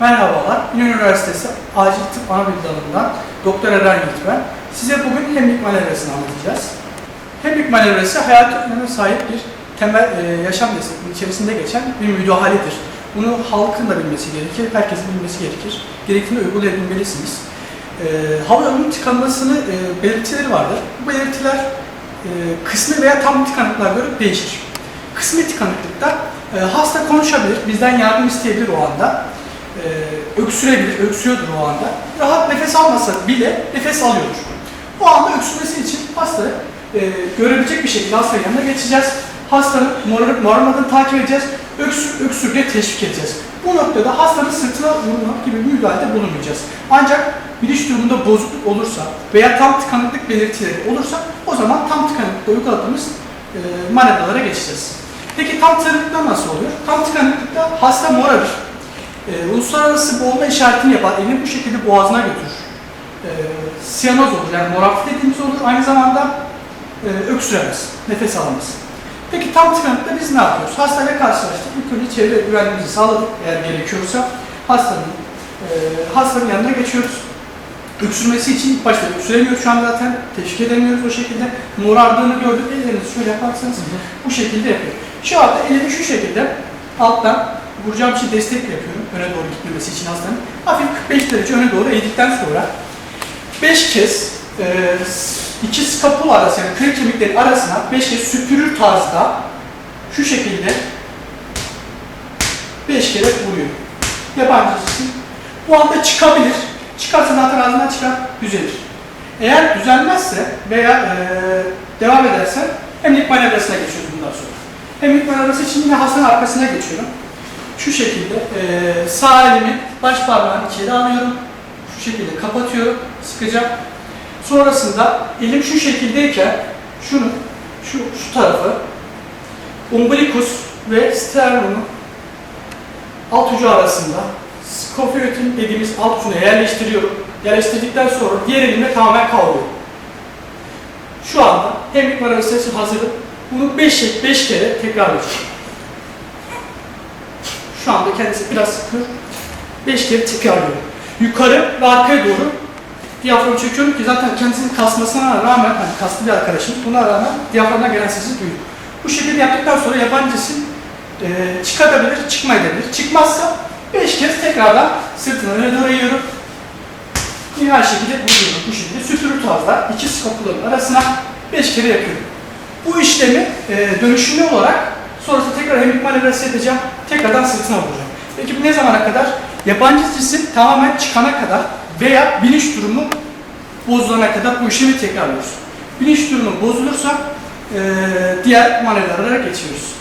Merhabalar, İnönü Üniversitesi Acil Tıp Anabilim Dalı'ndan Doktor Eren Yiğit ben. Size bugün hemlik manevrasını anlatacağız. Hemlik manevrası hayat öneme sahip bir temel e, yaşam disiplini içerisinde geçen bir müdahaledir. Bunu halkın da bilmesi gerekir, herkesin bilmesi gerekir. Gerektiğinde uygulayabilmelisiniz. E, hava yolunun tıkanmasını e, belirtileri vardır. Bu belirtiler e, kısmi veya tam tıkanıklar göre değişir. Kısmi tıkanıklıkta e, hasta konuşabilir, bizden yardım isteyebilir o anda. Öksürebilir, öksüyordur o anda. Rahat nefes almasa bile nefes alıyordur. O anda öksürmesi için hastanı e, görebilecek bir şekilde hastanın yanına geçeceğiz. Hastanın morarıp morarmadığını takip edeceğiz. Öksür, öksür diye teşvik edeceğiz. Bu noktada hastanın sırtına vurmak gibi bir müdahalede bulunmayacağız. Ancak bilinç durumunda bozukluk olursa veya tam tıkanıklık belirtileri olursa o zaman tam tıkanıklıkta uyguladığımız e, manevralara geçeceğiz. Peki tam tıkanıklıkta nasıl oluyor? Tam tıkanıklıkta hasta morarır. E, uluslararası boğulma işaretini yapar. Elini bu şekilde boğazına götürür. E, siyanoz olur yani morartı dediğimiz olur. Aynı zamanda e, öksüremez, nefes alamaz. Peki tam tıkanıkta biz ne yapıyoruz? Hastayla karşılaştık. İlk önce çevre güvenliğimizi sağladık eğer gerekiyorsa. Hastanın, e, hastanın yanına geçiyoruz. Öksürmesi için ilk başta öksüremiyor şu an zaten. Teşvik edemiyoruz o şekilde. Morardığını gördük. Ellerinizi şöyle yaparsanız bu şekilde yapıyor. Şu anda elimi şu şekilde alttan vuracağım için destek yapıyorum. Öne doğru gitmemesi için hastanın. Hafif 45 derece öne doğru eğdikten sonra 5 kez e, iki skapula arası yani kırık kemiklerin arasına 5 kez süpürür tarzda şu şekilde 5 kere vuruyor. Yabancı cisim. Bu anda çıkabilir. Çıkarsa zaten ağzından çıkar, düzelir. Eğer düzelmezse veya e, devam ederse hemlik manevrasına geçiyoruz bundan sonra. Hemlik manevrası için yine hastanın arkasına geçiyorum. Şu şekilde e, sağ elimi baş parmağını içeri alıyorum. Şu şekilde kapatıyorum sıkıca. Sonrasında elim şu şekildeyken şunu şu şu tarafı umbilikus ve sternum'un alt ucu arasında skofiotin dediğimiz alt ucuna yerleştiriyorum. Yerleştirdikten sonra diğer elimle tamamen kavruyorum. Şu anda manevrası için hazırım. Bunu 5 5 kere tekrar edeceğim. Anda kendisi biraz sıkıyor. 5 kere tekrarlıyorum. Yukarı ve arkaya doğru diyaframı çekiyorum ki zaten kendisinin kasmasına rağmen, hani kaslı bir arkadaşım, buna rağmen diyaframdan gelen sesi duyuyor. Bu şekilde yaptıktan sonra yabancı e, çıkabilir, çıkmayabilir. Çıkmazsa 5 kez tekrardan sırtına öne doğru. Yine aynı şekilde vuruyorum bu şekilde. Süpürü tarzda iki skapuların arasına 5 kere yapıyorum. Bu işlemi e, dönüşümlü olarak sonrasında tekrar hemlik manevrası yapacağım. Tekrardan sırtına vuracağım. Peki bu ne zamana kadar? Yabancı cisim tamamen çıkana kadar veya bilinç durumu bozulana kadar bu işlemi tekrarlıyoruz. Bilinç durumu bozulursa e, diğer manevralara geçiyoruz.